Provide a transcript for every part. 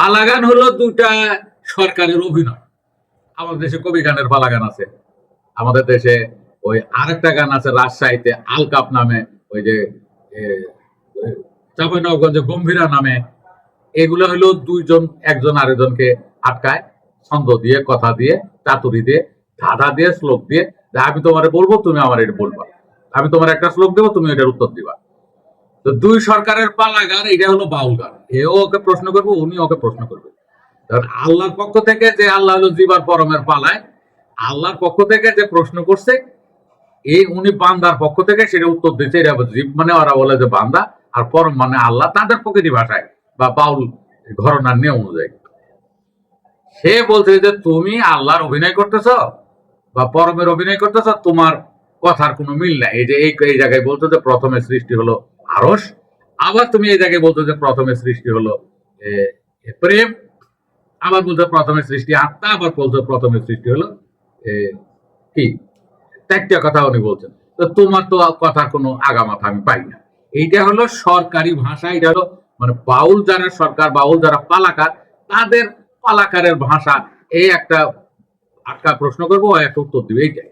পালাগান হলো দুটা সরকারের অভিনয়। আমাদের দেশে কবি গানের পালাগান আছে। আমাদের দেশে ওই আরেকটা গান আছে রাজশাহীতে আলকাপ নামে, ওই যে চাপাইনগঞ্জে গম্ভীরা নামে। এগুলো হলো দুইজন, একজন আরেকজনকে আটকায়, ছন্দ দিয়ে, কথা দিয়ে, চাতুরি দিয়ে, ধাঁধা দিয়ে, শ্লোক দিয়ে। আমি তোমারে বলব, তুমি আমার এটা বলবা। আমি তোমার একটা শ্লোক দেবো, তুমি এটার উত্তর দিবা। তো দুই সরকারের পালা গান, এটা হলো বাউল গান। এও ওকে প্রশ্ন করব, উনি ওকে প্রশ্ন করবে। কারণ আল্লাহর পক্ষ থেকে যে আল্লাহ হলো জীবার পরমের পালায়, আল্লাহর পক্ষ থেকে যে প্রশ্ন করছে, এই উনি বান্দার পক্ষ থেকে সেটা উত্তর দিচ্ছে এটা জীব মানে ওরা বলে যে বান্দা, আর পরম মানে আল্লাহ তাদের প্রকৃতি ভাষায় বা বাউল ঘরনার নিয়ম অনুযায়ী। সে বলছে যে তুমি আল্লাহর অভিনয় করতেছ বা পরমের অভিনয় করতেছ, তোমার কথার কোনো মিল নাই। এই যে এই জায়গায় বলছো যে প্রথমে সৃষ্টি হলো আরস আবার তুমি এই জায়গায় বলছো যে প্রথমে সৃষ্টি হলো প্রেম, আবার বলছো প্রথমে সৃষ্টি আত্মা, আবার বলছো প্রথমে সৃষ্টি হলো কি? চারটা কথা উনি বলছেন, তো তোমার তো কথা কোনো আগামাথা আমি পাই না। এইটা হলো সরকারি ভাষা, এটা হলো মানে বাউল যারা সরকার, বাউল যারা পালাকার, তাদের পালাকারের ভাষা এই একটা আটকা প্রশ্ন করব, ও একটা উত্তর দিবে, এইটাই।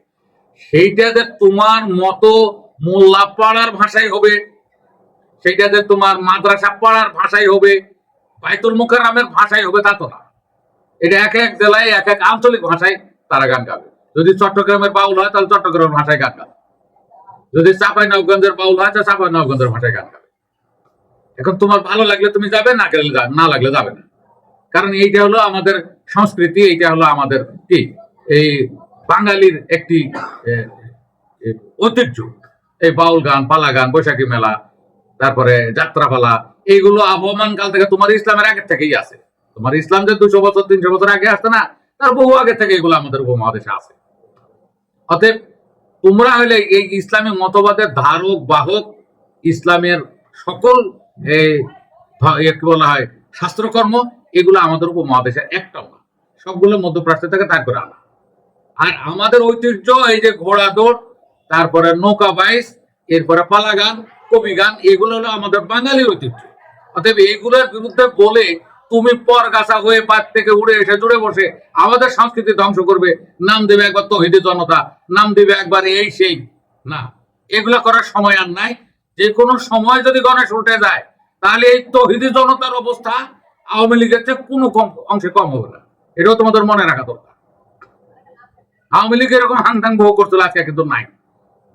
সেইটা যে তোমার মতো মোল্লা পাড়ার ভাষাই হবে সেইটা যে তোমার মাদ্রাসা পড়ার ভাষাই হবে, বাইতুল মুকাররামের ভাষাই হবে, তা তো না। এটা এক এক জেলায়, এক এক আঞ্চলিক ভাষায় তারা গান গাবে। যদি চট্টগ্রামের বাউল হয়, তাহলে চট্টগ্রামের ভাষায় গান গাবে। যদি চাপাই নবগঞ্জের বাউল হয়, তাহলে চাপাই নবগঞ্জের ভাষায় গান গাবে। এখন তোমার ভালো লাগলে তুমি যাবে, না গেলে না লাগলে যাবে না। কারণ এইটা হলো আমাদের সংস্কৃতি, এইটা হলো আমাদের কি? এই বাঙালির একটি ঐতিহ্য। এই বাউল গান, পালা গান, বৈশাখী মেলা তারপরে যাত্রাপালা, এইগুলো আবহমান কাল থেকে তোমার ইসলামের আগের থেকেই আছে। তোমার ইসলাম যে দুশো বছর, তিনশো বছর আগে আসছে না, তার বহু আগে থেকে এগুলো আমাদের উপমহাদেশে আছে। অতএব তোমরা হলে এই ইসলামী মতবাদের ধারক, বাহক, ইসলামের সকল এই কি বলা হয়, শাস্ত্রকর্ম, এগুলো আমাদের উপমহাদেশের একটাও না। সবগুলো মধ্যপ্রাচ্য থেকে তারপরে আনা। আর আমাদের ঐতিহ্য এই যে ঘোড়া দৌড় তারপরে নৌকা বাইস, এরপরে পালা গান কবি গান, এগুলো হলো আমাদের বাঙালি ঐতিহ্য। অতএব এইগুলোর বিরুদ্ধে বলে তুমি পর গাছা হয়ে পাত থেকে উড়ে এসে জুড়ে বসে আমাদের সংস্কৃতি ধ্বংস করবে, নাম দেবে একবার তহিদি জনতা, নাম দেবে একবার এই সেই। না, এগুলো করার সময় আর নাই। যে কোনো সময় যদি গণেশ উঠে যায়, তাহলে এই তহিদি জনতার অবস্থা আওয়ামী লীগের চেয়ে কোনো কম অংশে কম হবে না। এটাও তোমাদের মনে রাখা দরকার। আওয়ামী লীগ এরকম হাংটাং বহু করছিল আজকে কিন্তু নাই।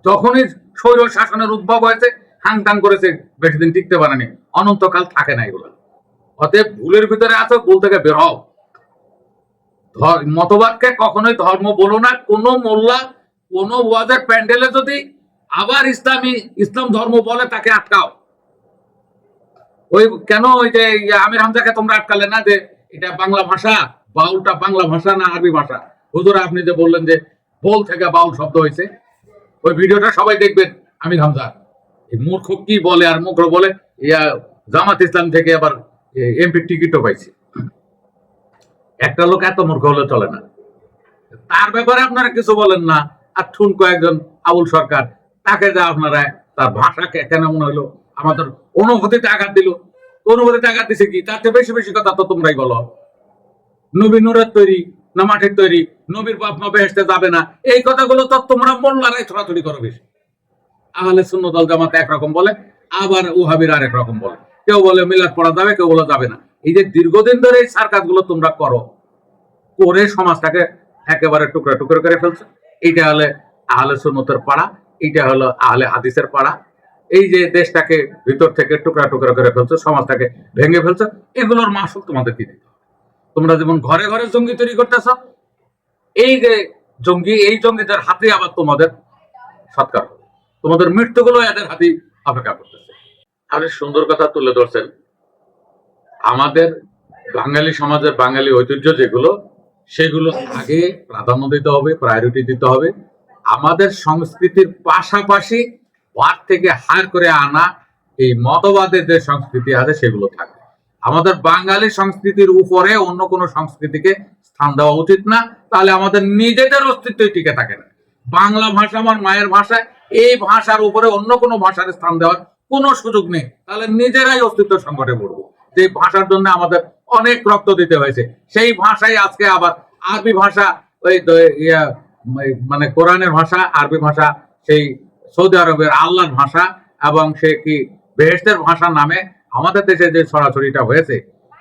যখনই স্বৈর শাসনের উদ্ভব হয়েছে হাংটাং করেছে, বেশি দিন টিকতে পারেনি। অনন্তকাল থাকে না এগুলো। অতএব ভুলের ভিতরে আছো, ভুল থেকে বের হও। মতবাদকে কখনোই ধর্ম বলো না। কোন মোল্লা, কোন ওয়াজের প্যান্ডেলে যদি আবার ইসলামী, ইসলাম ধর্ম বলে, তাকে আটকাও। ওই কেন ওই যে আমির হামজাকে তোমরা আটকালে না যে এটা বাংলা ভাষা? বাউলটা বাংলা ভাষা না আরবি ভাষা? হুজুর, আপনি যে বললেন যে বল থেকে বাউল শব্দ হয়েছে, ওই ভিডিওটা সবাই দেখবেন, আমির হামজা। মূর্খ কি বলে আর মুখ বলে? ইয়া জামাত ইসলাম থেকে আবার এমপি টিকিটও পাইছে। একটা লোক এত মূর্খ হলে চলে না। তার ব্যাপারে আপনারা কিছু বলেন না। আর ঠুনকো একজন আবুল সরকার, তাকে যা আপনারা তার ভাষাকে কেন মনে হলো? আমাদের অনুভূতিতে আঘাত দিল। অনুভূতিতে আঘাত দিছে কি? তার চেয়ে বেশি বেশি কথা তো তোমরাই বলো। নবী নুরের তৈরি না মাঠের তৈরি? নবীর বাপ মা বেহেস্তে যাবে না। এই কথাগুলো তো তোমরা মোল্লারাই ছড়াছড়ি করো বেশি। আহলে শূন্য দল জামাত একরকম বলে, আবার উহাবির আরেক রকম বলে। কেউ বলে মিলাদ পড়া যাবে, কেউ বলে যাবে না। এই যে দীর্ঘদিন ধরে এই সার্কাসগুলো তোমরা করো, করে সমাজটাকে একেবারে টুকরা টুকরো করে ফেলছো। এইটা হলে আহলে সুন্নতের পাড়া, এইটা হলো আহলে হাদিসের পাড়া। এই যে দেশটাকে ভিতর থেকে টুকরা টুকরা করে ফেলছো, সমাজটাকে ভেঙে ফেলছো, এগুলোর মাসুল তোমাদের কি দিতে তোমরা যেমন ঘরে ঘরে জঙ্গি তৈরি করতেছ, এই যে জঙ্গি, এই জঙ্গিদের হাতে আবার তোমাদের সৎকার হবে। তোমাদের মৃত্যুগুলো এদের হাতে অপেক্ষা করতেছে। আপনি সুন্দর কথা তুলে ধরছেন। আমাদের বাঙালি সমাজের বাঙালি ঐতিহ্য যেগুলো, সেগুলো আগে প্রাধান্য দিতে হবে প্রায়োরিটি দিতে হবে। আমাদের সংস্কৃতির পাশাপাশি বার থেকে হার করে আনা এই মতবাদের যে সংস্কৃতি আছে, সেগুলো থাকবে। আমাদের বাঙালি সংস্কৃতির উপরে অন্য কোনো সংস্কৃতিকে স্থান দেওয়া উচিত না। তাহলে আমাদের নিজেদের অস্তিত্বই টিকে থাকে না। বাংলা ভাষা আমার মায়ের ভাষা, এই ভাষার উপরে অন্য কোনো ভাষার স্থান দেওয়ার কোনো সুযোগ নেই। তাহলে নিজেরাই অস্তিত্ব সংকটে পড়ব। যে ভাষার জন্য আমাদের অনেক রক্ত দিতে হয়েছে, সেই ভাষাই আজকে আবার আরবি ভাষা, ওই মানে কোরআনের ভাষা, আরবি ভাষা, সেই সৌদি আরবের আল্লাহর ভাষা এবং সে কি বেহেস্তের ভাষা নামে আমাদের দেশে যে ছড়াছড়িটা হয়েছে।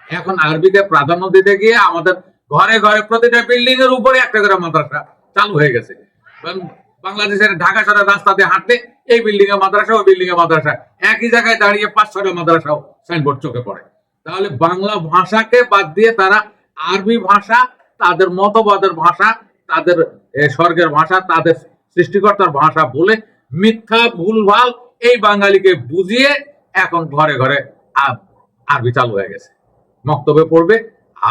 এখন আরবিকে প্রাধান্য দিতে গিয়ে আমাদের ঘরে ঘরে প্রতিটা বিল্ডিং এর উপরে একটা করে মাদ্রাসা চালু হয়ে গেছে। বাংলাদেশের ঢাকা শহরের রাস্তা দিয়ে হাঁটলে এই বিল্ডিং এ মাদ্রাসা, ওই বিল্ডিং এ মাদ্রাসা। একই জায়গায় দাঁড়িয়ে পাঁচ ছটা মাদ্রাসাও সাইনবোর্ড চোখে পড়ে। তাহলে বাংলা ভাষাকে বাদ দিয়ে তারা আরবি ভাষা, তাদের মতবাদের ভাষা, তাদের স্বর্গের ভাষা, তাদের সৃষ্টিকর্তার ভাষা বলে মিথ্যা, ভুলভাল এই বাঙালিকে বুঝিয়ে এখন ঘরে ঘরে আরবি চালু হয়ে গেছে। মক্তবে পড়বে,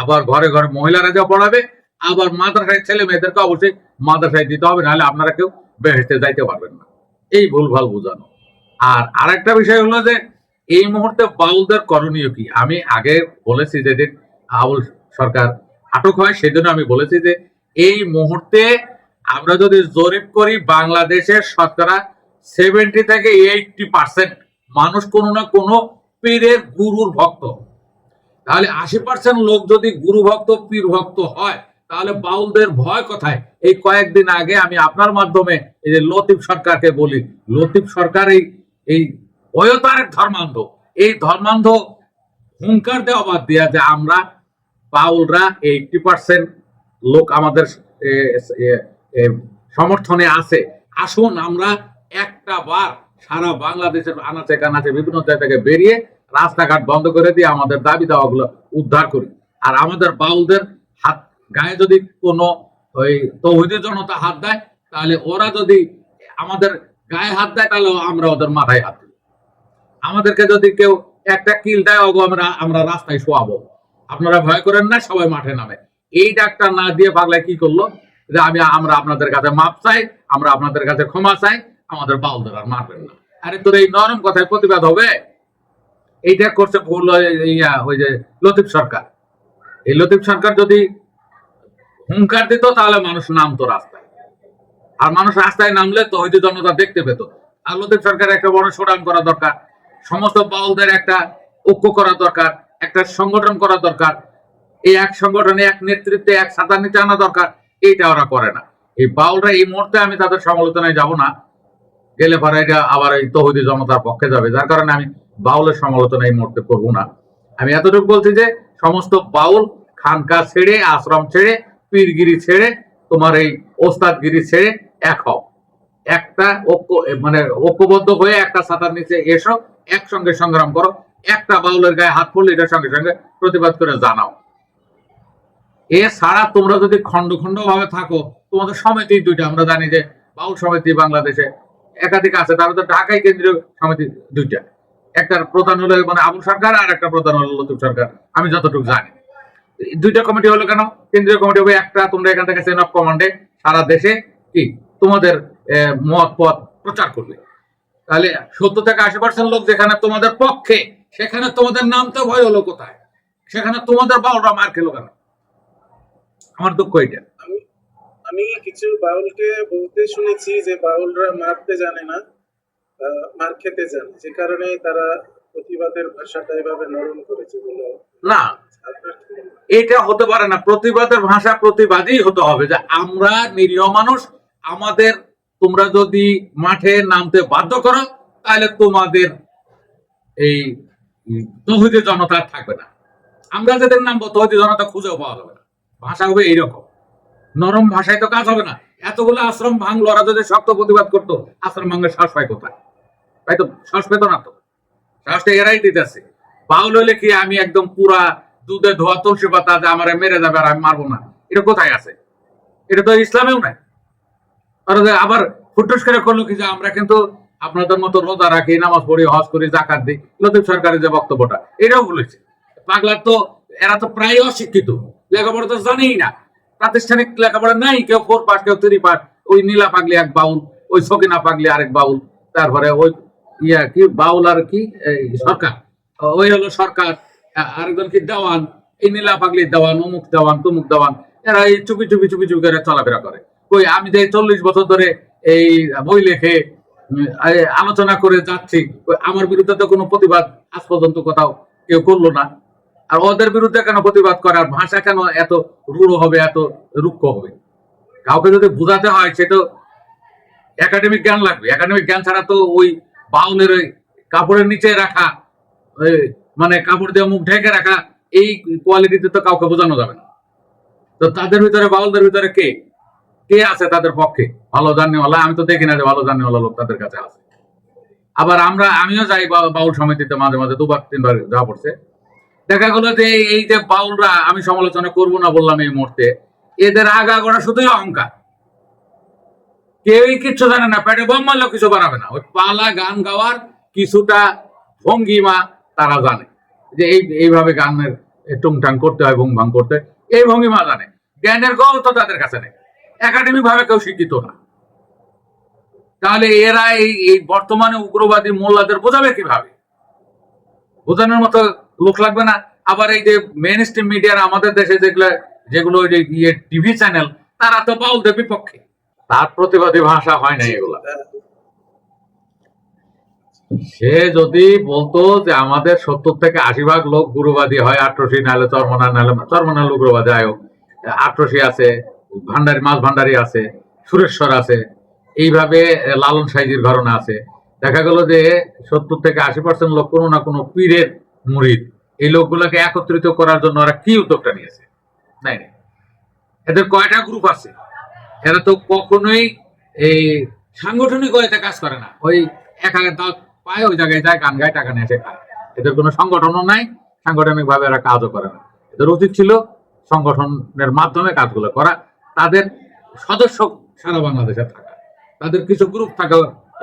আবার ঘরে ঘরে মহিলারা যা পড়াবে, আবার মাদ্রাসায় ছেলে মেয়েদেরকে অবশ্যই মাদ্রাসায় দিতে হবে, নাহলে আপনারা কেউ বেহেস্তে যাইতে পারবেন না। এই ভুলভাল বোঝানো। আর আরেকটা বিষয় হলো যে, এই মুহূর্তে বাউলদের করণীয় কি? আমি আগে বলেছি যেদিন আউল সরকার আটক হয় সেদিন আমি বলেছি যে, এই মুহূর্তে আমরা যদি জরিপ করি, বাংলাদেশের শতকরা সেভেন্টি থেকে এইটটি পার্সেন্ট মানুষ কোনো না কোনো পীরের গুরুর ভক্ত। তাহলে আশি পার্সেন্ট লোক যদি গুরু ভক্ত পীর ভক্ত হয় তাহলে বাউলদের ভয় কোথায়? এই কয়েকদিন আগে আমি আপনার মাধ্যমে এই যে লতিফ সরকারকে বলি, লতিফ সরকার এই এই অয়তারের ধর্মান্ধ। এই ধর্মান্ধ হুঙ্কার দেওয়া বাদ দিয়া যে আমরা বাউলরা এইটি পার্সেন্ট লোক আমাদের সমর্থনে আছে। আসুন আমরা একটা বার সারা বাংলাদেশের আনাচে কানাচে বিভিন্ন জায়গা থেকে বেরিয়ে রাস্তাঘাট বন্ধ করে দিয়ে আমাদের দাবি দাওয়াগুলো উদ্ধার করি। আর আমাদের বাউলদের গায়ে যদি কোনো ওই তৌহিদের জনতা হাত দেয়, তাহলে ওরা যদি আমাদের গায়ে হাত দেয়, তাহলে আমরা ওদের মাথায় হাত দিই। আমাদেরকে যদি কেউ একটা কিল দেয় অগো আমরা আমরা রাস্তায় শোয়াবো। আপনারা ভয় করেন না, সবাই মাঠে নামে। এই ডাক্তার না দিয়ে পাগলায় কি করল? যে আমি, আমরা আপনাদের কাছে মাপ চাই, আমরা আপনাদের কাছে ক্ষমা চাই, আমাদের বাউলদের আর মারবেন না। আরে তোর এই নরম কথায় প্রতিবাদ হবে? এইটা করছে ভুল ইয়া, ওই যে, লতিফ সরকার। এই লতিফ সরকার যদি হুঙ্কার দিত, তাহলে মানুষ নামতো রাস্তায়। আর মানুষ রাস্তায় নামলে তো হয়তো জনতা দেখতে পেত। লতিফ সরকার একটা বড় শোডাউন করা দরকার, সমস্ত বাউলদের একটা ঐক্য করা দরকার, একটা সংগঠন করা দরকার, এই এক সংগঠনে এক নেতৃত্বে এক সাঁতার নিচে আনা দরকার, এইটা ওরা করে না। এই বাউলরা এই মুহূর্তে আমি তাদের সমালোচনায় যাব না। গেলে পরে এটা আবার এই তহুদি জনতার পক্ষে যাবে, যার কারণে আমি বাউলের সমালোচনা এই মুহূর্তে করব না। আমি এতটুকু বলছি যে, সমস্ত বাউল খানকা ছেড়ে, আশ্রম ছেড়ে পীরগিরি ছেড়ে তোমার এই ওস্তাদগিরি ছেড়ে এক হও। একটা ঐক্য মানে ঐক্যবদ্ধ হয়ে একটা ছাতার নিচে এসো, একসঙ্গে সংগ্রাম করো, একটা বাউলের গায়ে হাত পড়লে এটার সঙ্গে সঙ্গে প্রতিবাদ করে জানাও। এছাড়া তোমরা যদি খন্ড খন্ড ভাবে থাকো, তোমাদের সমিতি দুইটা, আমরা জানি যে বাউল সমিতি বাংলাদেশে একাধিক আছে, তার মধ্যে ঢাকায় কেন্দ্রীয় সমিতি দুইটা। একটার প্রধান হলো মানে আবু সরকার আর একটা প্রধান হলো লতিফ সরকার, আমি যতটুকু জানি। দুইটা কমিটি হলো কেন? কেন্দ্রীয় কমিটি হবে একটা, তোমরা এখান থেকে চেন অফ কমান্ডে সারা দেশে কি? তোমাদের মত পথ প্রচার করবে। তাহলে সত্তর থেকে আশি পার্সেন্ট লোক যেখানে তোমাদের পক্ষে, সেখানে তোমাদের নামতে ভয় হলো কোথায়? সেখানে তোমাদের বাউলরা মার খেলো কেন? আমার দুঃখ এটা। আমি কিছু বাউলকে বলতে শুনেছি যে বাউলরা মারতে জানে না মার খেতে জানে। যে কারণে তারা প্রতিবাদের ভাষাটা এভাবে নরম করেছে না? এটা হতে পারে না। প্রতিবাদের ভাষা প্রতিবাদী হতে হবে যে আমরা নিরীহ মানুষ, আমাদের তোমরা যদি মাঠে নামতে বাধ্য করো, তাহলে তোমাদের এই জনতা থাকবে না। আমরা যাদের নামবো, তহিদি জনতা খুঁজেও পাওয়া যাবে না। ভাষা হবে এইরকম। নরম ভাষায় তো কাজ হবে না। এতগুলো আশ্রম ভাঙলো, ওরা যদি শক্ত প্রতিবাদ করতো, আশ্রম ভাঙলে শ্বাস পায় কোথায়? তাই তো? শ্বাস পেত না তো। শ্বাসটা এরাই দিতেছে। বাউল হলে কি আমি একদম পুরা দুধে ধোয়া পাতা যে আমার মেরে যাবে আর আমি মারবো না? এটা কোথায় আছে? এটা তো ইসলামেও নাই। আবার করে করল কি যে আমরা কিন্তু আপনাদের মতো রোজা রাখি, নামাজ পড়ি, হজ করি জাকাত দিই, লতিফ সরকারের যে বক্তব্যটা, এটাও বলেছে পাগলার তো, এরা তো প্রায় অশিক্ষিত। লেখাপড়া তো জানেই না। প্রাতিষ্ঠানিক লেখাপড়া নাই, কেউ ফোর পাস, কেউ থ্রি পাস, ওই নীলা পাগলি এক বাউল, ওই সকিনা পাগলি আরেক বাউল, তারপরে ওই ইয়া কি, বাউল আর কি সরকার। ওই হলো সরকার আরেকজন কি, দেওয়ান, এই নীলা পাগলি দেওয়ান, অমুক দেওয়ান, তমুক দেওয়ান, এরা এই চুপি চুপি চুপি চুপি করে চলাফেরা করে। কই, আমি যে চল্লিশ বছর ধরে এই বই লেখে আলোচনা করে যাচ্ছি আমার বিরুদ্ধে তো কোনো প্রতিবাদ আজ পর্যন্ত কোথাও কেউ করল না। আর ওদের বিরুদ্ধে কেন প্রতিবাদ করে, আর ভাষা কেন এত রূঢ় হবে, এত রুক্ষ হবে? কাউকে যদি বোঝাতে হয়, সে তো একাডেমিক জ্ঞান লাগবে। একাডেমিক জ্ঞান ছাড়া তো ওই বাউলের ওই কাপড়ের নিচে রাখা মানে কাপড় দিয়ে মুখ ঢেকে রাখা, এই কোয়ালিটিতে তো কাউকে বোঝানো যাবে না। তো তাদের ভিতরে, বাউলদের ভিতরে কে? কে আছে তাদের পক্ষে? ভালো জানিওয়ালা? আমি তো দেখি না যে ভালো জানিওয়ালা লোক তাদের কাছে আছে। আবার আমরা, আমিও যাই বাউল সমিতিতে মাঝে মাঝে দুবার, তিনবার যাওয়া পড়ছে। দেখা গেলো যে এই- যে বাউলরা, আমি সমালোচনা করব না বললাম এই মুহূর্তে, এদের আগা গোড়া শুধুই অহংকার। কেউই কিচ্ছু জানে না, পেটে বোম মারলেও কিছু বানাবে না। ওই পালা গান গাওয়ার কিছুটা ভঙ্গিমা তারা জানে। যে এই, এইভাবে গানের টুংটাং করতে হয় ভুং ভাং করতে এই ভঙ্গিমা জানে। জ্ঞানের গৌ তো তাদের কাছে নেই। একাডেমিক ভাবে কেউ শিক্ষিত না। তাহলে এরা এই এই বর্তমানে উগ্রবাদী মোল্লাদের বোঝাবে কীভাবে? বোঝানোর মতো লোক লাগবে না। আবার এই যে মেন স্ট্রিম মিডিয়ার আমাদের দেশে যেগুলো যেগুলো যে ইয়ে টিভি চ্যানেল তারা তো বাউলদের বিপক্ষে। তার প্রতিবাদী ভাষা হয় না এগুলো। সে যদি বলতো যে আমাদের সত্তর থেকে আশি ভাগ লোক গুরুবাদী হয়, আট্রসি নাহলে চরমনা নাহলে চরমনা উগ্রবাদী আয়োগ আট্রসি আছে, ভান্ডারি, মাছ ভান্ডারি আছে, সুরেশ্বর আছে, এইভাবে লালন সাইজির ঘরনা আছে। দেখা গেল যে সত্তর থেকে আশি পার্সেন্ট লোক কোনো না কোনো পীরের মুরিদ এই লোকগুলোকে একত্রিত করার জন্য ওরা কি উদ্যোগটা নিয়েছে? নাই। এদের কয়টা গ্রুপ আছে? এরা তো কখনোই এই সাংগঠনিক ওয়েতে কাজ করে না। ওই এক হাজার পায়, ওই জায়গায় যায়, গান গায়, টাকা নিয়ে এদের কোনো সংগঠনও নাই সাংগঠনিক ভাবে এরা কাজও করে না। এদের উচিত ছিল সংগঠনের মাধ্যমে কাজগুলো করা। তাদের সদস্য সারা বাংলাদেশে থাকা। তাদের কিছু গ্রুপ থাকে,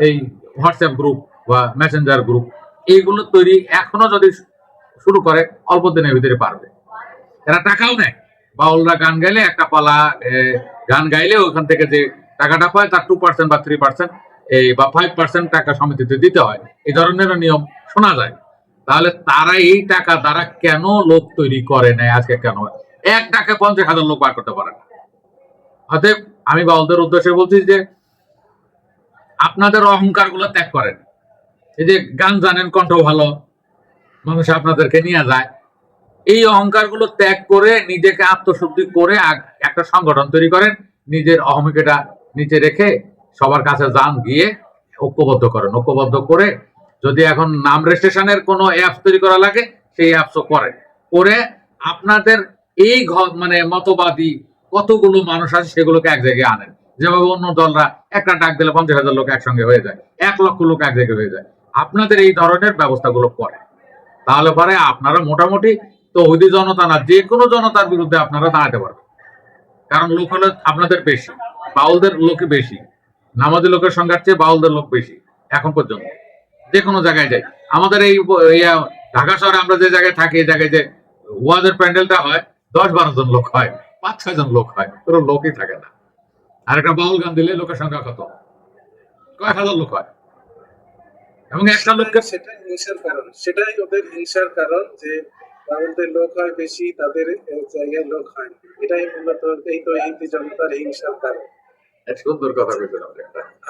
এই হোয়াটসঅ্যাপ গ্রুপ বা মেসেঞ্জার গ্রুপ এইগুলো তৈরি এখনও যদি শুরু করে, অল্প দিনের ভিতরে পারবে। এরা টাকাও নেয়। বাউলরা গান গাইলে একটা পালা গান গাইলে ওখান থেকে যে টাকাটা পায়, তার টু পার্সেন্ট বা থ্রি পার্সেন্ট এই বা ফাইভ পার্সেন্ট টাকা সমিতিতে দিতে হয়। এই ধরনের নিয়ম শোনা যায়। তাহলে তারা এই টাকা দ্বারা কেন লোক তৈরি করে নেয় আজকে কেন? এক টাকা পঞ্চাশ হাজার লোক বার করতে পারে না। অতএব আমি বাউলদের উদ্দেশ্যে বলছি যে, আপনাদের অহংকারগুলো ত্যাগ করেন। এই যে গান জানেন, কণ্ঠ ভালো, মানুষ আপনাদেরকে নিয়ে যায়। এই অহংকারগুলো ত্যাগ করে নিজেকে আত্মশুদ্ধি করে একটা সংগঠন তৈরি করেন। নিজের অহমিকাটা নিচে রেখে সবার কাছে যান, গিয়ে ঐক্যবদ্ধ করেন। ঐক্যবদ্ধ করে যদি এখন নাম রেজিস্ট্রেশনের কোনো অ্যাপস তৈরি করা লাগে, সেই অ্যাপসও করেন। করে আপনাদের এই মানে মতবাদী কতগুলো মানুষ আছে সেগুলোকে এক জায়গায় আনেন। যেভাবে অন্য দলরা একটা ডাক দিলে পঞ্চাশ হাজার লোক একসঙ্গে হয়ে যায়, এক লক্ষ লোক এক জায়গায় হয়ে যায়। আপনাদের এই ধরনের ব্যবস্থাগুলো করে তাহলে পরে আপনারা মোটামুটি তৌহিদি জনতা না, যে কোনো জনতার বিরুদ্ধে আপনারা দাঁড়াতে পারবেন। কারণ লোক হলো আপনাদের বেশি, বাউলদের লোকে বেশি, নামাজি লোকের সংখ্যার চেয়ে বাউলদের লোক বেশি, এখন পর্যন্ত। যে কোনো জায়গায় যাই। আমাদের এই ঢাকা শহরে আমরা যে জায়গায় থাকি, এই জায়গায় যে ওয়াজের প্যান্ডেলটা হয় দশ বারো জন লোক হয় পাঁচ ছয় জন লোক হয়, কোনো লোকই থাকে না। আর একটা বাউল গান দিলে লোকের সংখ্যা কত? কয়েক হাজার লোক হয়। এবং একটা লোককে সেটাই হিংসার কারণ। সেটাই ওদের হিংসার কারণ যে বাউলদের লোক হয় বেশি তাদের জায়গায় লোক হয়। এটাই মূলত এই তো হিন্দি জনতার হিংসার কারণ সুন্দর কথা বলছেন আপনি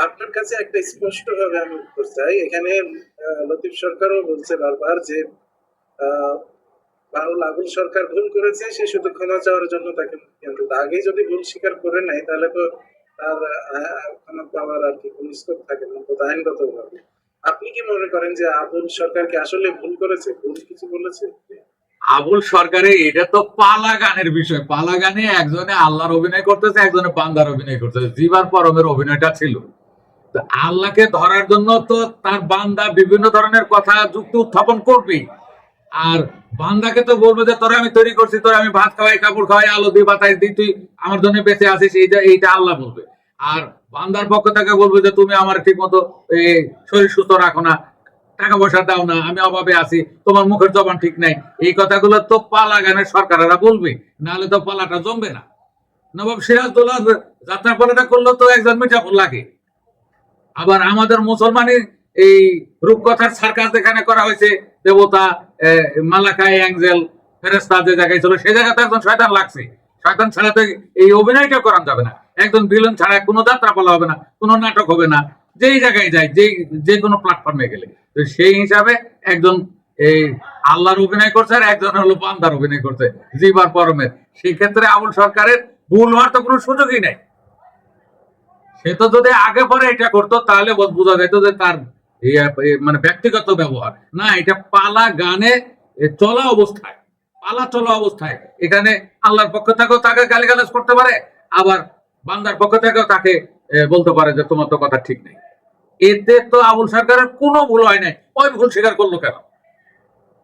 আপনার কাছে একটা স্পষ্ট ভাবে আমি উত্তর চাই। এখানে লতিফ সরকারও বলছে বারবার যে বাউল আবুল সরকার ভুল করেছে সে শুধু ক্ষমা চাওয়ার জন্য তাকে কিন্তু আগেই যদি ভুল স্বীকার করে নেয় তাহলে তো তার ক্ষমা পাওয়ার আর কি কোনো স্কোপ থাকে না তো আইনগত আপনি কি মনে করেন যে আবুল সরকার কি আসলে ভুল করেছে? ভুল কিছু বলেছে? আবুল সরকারের এটা তো পালা গানের বিষয়। পালা গানে একজনে আল্লাহর অভিনয় করতেছে, একজনে বান্দার অভিনয় করতেছে। জীবার পরমের অভিনয়টা ছিল। আল্লাহকে ধরার জন্য তো তার বান্দা বিভিন্ন ধরনের কথা যুক্তি উত্থাপন করবে। আর বান্দাকে তো বলবে যে, তোরা আমি তৈরি করছি, তোরা আমি ভাত খাওয়াই, কাপড় খাওয়াই, আলো দিই বাতাস দিই, তুই আমার জন্য বেঁচে আছিস। এইটা এইটা আল্লাহ বলবে। আর বান্দার পক্ষ থেকে বলবে যে, তুমি আমার ঠিক মতো শরীর সুস্থ রাখো না। টাকা পয়সা দাও না আমি অভাবে আছি তোমার মুখের জবান ঠিক নাই। এই কথাগুলো তো পালা গানের সরকারেরা বলবে নাহলে তো পালাটা জমবে না। নবাব সিরাজদৌল্লাহ যাত্রা পালাটা করলেও তো একজন মিঠাফুল লাগে। আবার আমাদের মুসলমানের এই রূপকথার সার্কাস যেখানে করা হয়েছে দেবতা আহ, মালাকাই অ্যাঞ্জেল ফেরেস্তা যে জায়গায় ছিল সেই জায়গাতে একজন শয়তান লাগছে। শয়তান ছাড়া তো এই অভিনয়টা করান যাবে না। একজন ভিলেন ছাড়া কোনো যাত্রা পালা হবে না কোনো নাটক হবে না। যেই জায়গায় যায় যে যে কোনো প্ল্যাটফর্মে গেলে। তো সেই হিসাবে একজন এই আল্লাহর অভিনয় করছে আর একজন হলো বান্দার অভিনয় করছে জিবার পরমের সেই ক্ষেত্রে আবুল সরকারের ভুল হওয়ার তো কোনো সুযোগই নাই। সে তো যদি আগে পরে এটা করতো, তাহলে বোঝা যেত যে তার মানে ব্যক্তিগত ব্যবহার। না, এটা পালা গানে চলা অবস্থায়, পালা চলা অবস্থায়। এখানে আল্লাহর পক্ষ থেকেও তাকে গালিগালাজ করতে পারে, আবার বান্দার পক্ষ থেকেও তাকে বলতে পারে যে তোমার তো কথা ঠিক নেই। এতে তো আবুল সরকারের কোনো ভুল হয় নাই। ওই ভুল স্বীকার করল কেন?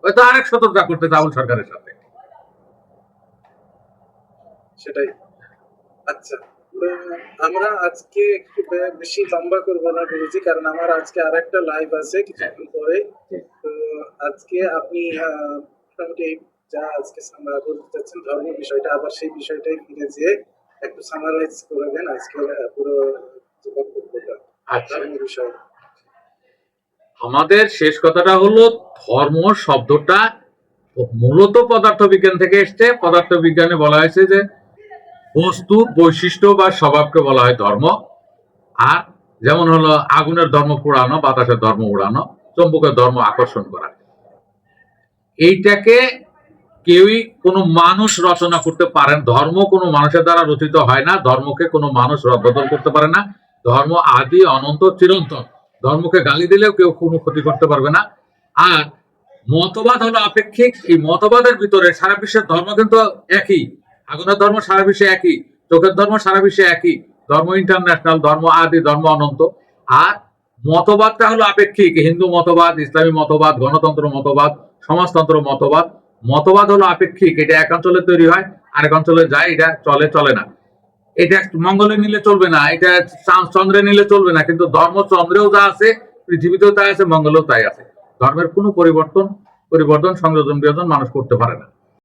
হয়তো আরেক সতর্কতা করতে আবুল সরকারের সাথে। সেটাই। আচ্ছা আমরা আজকে একটু বেশি লম্বা করব না গুরুজি কারণ আমার আজকে আর একটা লাইভ আছে কিছুক্ষণ পরে। তো আজকে আপনি মোটামুটি যা আজকে বলতে চাচ্ছেন ধর্ম বিষয়টা আবার সেই বিষয়টাই ফিরে যেয়ে একটু সামারাইজ করে দেন আজকে পুরো বক্তব্যটা। আচ্ছা। বিষয়। আমাদের শেষ কথাটা হলো ধর্ম শব্দটা মূলত পদার্থবিজ্ঞান থেকে এসছে। পদার্থবিজ্ঞানে বলা হয়েছে যে বস্তু বৈশিষ্ট্য বা স্বভাবকে বলা হয় ধর্ম। আর যেমন হলো আগুনের ধর্ম পোড়ানো বাতাসের ধর্ম উড়ানো চম্বকের ধর্ম আকর্ষণ করা। এইটাকে কেউই কোনো মানুষ রচনা করতে পারেন। ধর্ম কোনো মানুষের দ্বারা রচিত হয় না। ধর্মকে কোনো মানুষ রদবদল করতে পারে না। ধর্ম আদি অনন্ত চিরন্তন। ধর্মকে গালি দিলেও কেউ কোনো ক্ষতি করতে পারবে না। আর মতবাদ হলো আপেক্ষিক। এই মতবাদের ভিতরে সারা বিশ্বের ধর্ম কিন্তু একই। আগুনের ধর্ম সারা বিশ্বে একই। চোখের ধর্ম সারা বিশ্বে একই। ধর্ম ইন্টারন্যাশনাল ধর্ম আদি, ধর্ম অনন্ত। আর মতবাদটা হলো আপেক্ষিক। হিন্দু মতবাদ, ইসলামী মতবাদ, গণতন্ত্র মতবাদ, সমাজতন্ত্র মতবাদ। মতবাদ হলো আপেক্ষিক। এটা এক অঞ্চলে তৈরি হয়, আরেক অঞ্চলে যায়, এটা চলে চলে না। এটা মঙ্গলে নিলে চলবে না, এটা চন্দ্রে নিলে চলবে না, কিন্তু ধর্ম চন্দ্রেও যা আছে, পৃথিবীতেও তাই আছে, মঙ্গলেও তাই আছে। ধর্মের কোনো পরিবর্তন পরিবর্তন সংযোজন বিয়োজন মানুষ করতে পারে না।